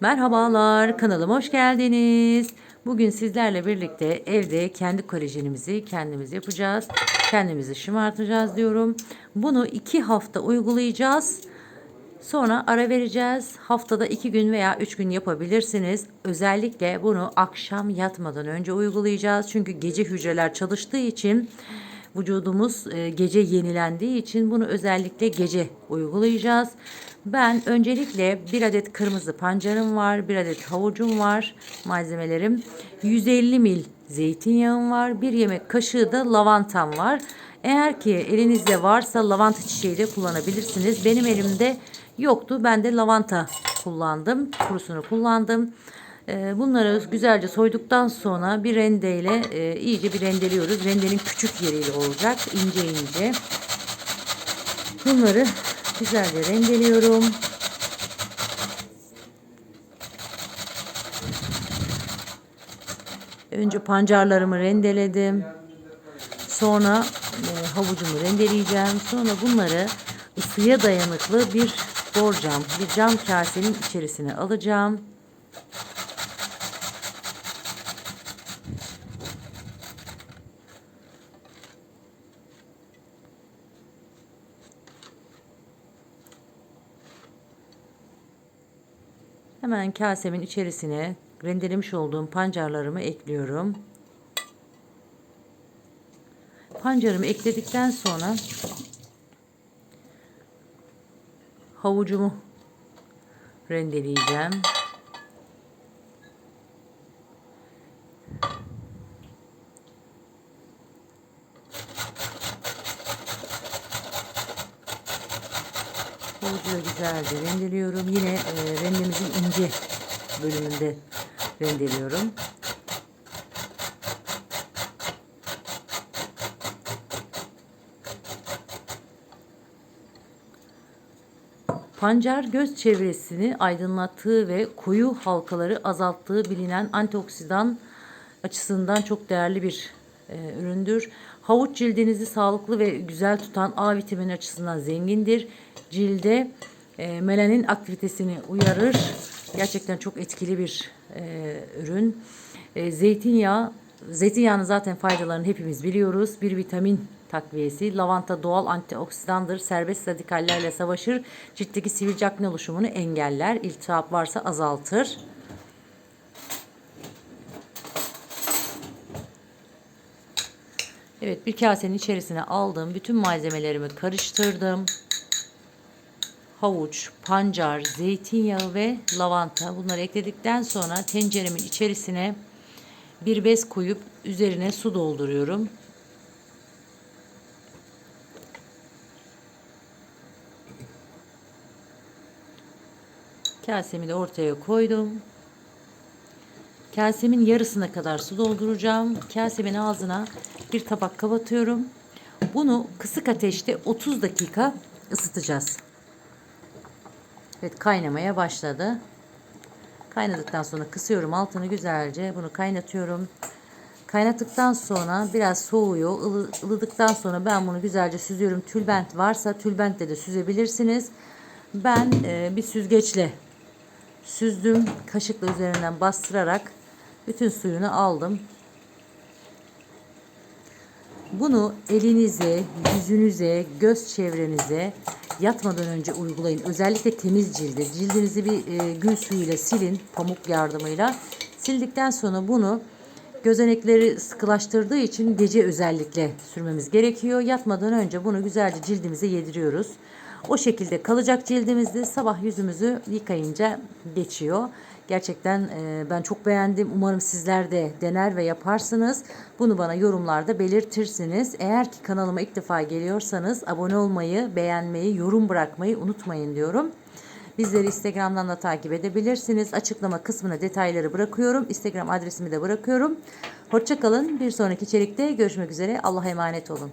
Merhabalar, kanalıma hoş geldiniz. Bugün sizlerle birlikte evde kendi kolajenimizi kendimiz yapacağız. Kendimizi şımartacağız diyorum. Bunu iki hafta uygulayacağız. Sonra ara vereceğiz. Haftada iki gün veya üç gün yapabilirsiniz. Özellikle bunu akşam yatmadan önce uygulayacağız. Çünkü gece hücreler çalıştığı için vücudumuz e, gece yenilendiği için bunu özellikle gece uygulayacağız. Ben öncelikle bir adet kırmızı pancarım var, bir adet havucum var malzemelerim. 150 mil zeytinyağım var, bir yemek kaşığı da lavantam var. Eğer ki elinizde varsa lavanta çiçeği de kullanabilirsiniz. Benim elimde yoktu. Ben de lavanta kullandım. Kurusunu kullandım. Ee, Bunları güzelce soyduktan sonra bir rendeyle e, iyice bir rendeliyoruz. Rendenin küçük yeriyle olacak. ince ince. Bunları güzelce rendeliyorum. Önce pancarlarımı rendeledim. Sonra e, havucumu rendeleyeceğim. Sonra bunları ısıya dayanıklı bir borcam, bir cam kasenin içerisine alacağım. Hemen kasemin içerisine rendelemiş olduğum pancarlarımı ekliyorum. Pancarımı ekledikten sonra havucumu rendeleyeceğim. Havucu da güzelce rendeliyorum. Yine e, rendemizin ince bölümünde rendeliyorum. Pancar göz çevresini aydınlattığı ve koyu halkaları azalttığı bilinen antioksidan açısından çok değerli bir e, üründür. Havuç cildinizi sağlıklı ve güzel tutan A vitamini açısından zengindir. Cilde e, melanin aktivitesini uyarır. Gerçekten çok etkili bir e, ürün. E, zeytinyağı, zeytinyağının zaten faydalarını hepimiz biliyoruz. Bir vitamin takviyesi. Lavanta doğal antioksidandır. Serbest radikallerle savaşır. Ciltteki sivilce akne oluşumunu engeller. İltihap varsa azaltır. Evet bir kasenin içerisine aldım. Bütün malzemelerimi karıştırdım. Havuç, pancar, zeytinyağı ve lavanta bunları ekledikten sonra tenceremin içerisine bir bez koyup üzerine su dolduruyorum. Kasemi de ortaya koydum. Kasemin yarısına kadar su dolduracağım. Kasemin ağzına bir tabak kapatıyorum. Bunu kısık ateşte 30 dakika ısıtacağız. Evet kaynamaya başladı. Kaynadıktan sonra kısıyorum altını güzelce. Bunu kaynatıyorum. Kaynattıktan sonra biraz soğuyor. Ilı, ılıdıktan sonra ben bunu güzelce süzüyorum. Tülbent varsa tülbentle de süzebilirsiniz. Ben e, bir süzgeçle süzdüm. Kaşıkla üzerinden bastırarak bütün suyunu aldım. Bunu elinize, yüzünüze, göz çevrenize yatmadan önce uygulayın. Özellikle temiz cilde. Cildinizi bir e, gül suyuyla silin pamuk yardımıyla. Sildikten sonra bunu gözenekleri sıkılaştırdığı için gece özellikle sürmemiz gerekiyor. Yatmadan önce bunu güzelce cildimize yediriyoruz. O şekilde kalacak cildimizde sabah yüzümüzü yıkayınca geçiyor. Gerçekten e, ben çok beğendim. Umarım sizler de dener ve yaparsınız. Bunu bana yorumlarda belirtirsiniz. Eğer ki kanalıma ilk defa geliyorsanız abone olmayı, beğenmeyi, yorum bırakmayı unutmayın diyorum. Bizleri Instagram'dan da takip edebilirsiniz. Açıklama kısmına detayları bırakıyorum. Instagram adresimi de bırakıyorum. Hoşçakalın. Bir sonraki içerikte görüşmek üzere. Allah'a emanet olun.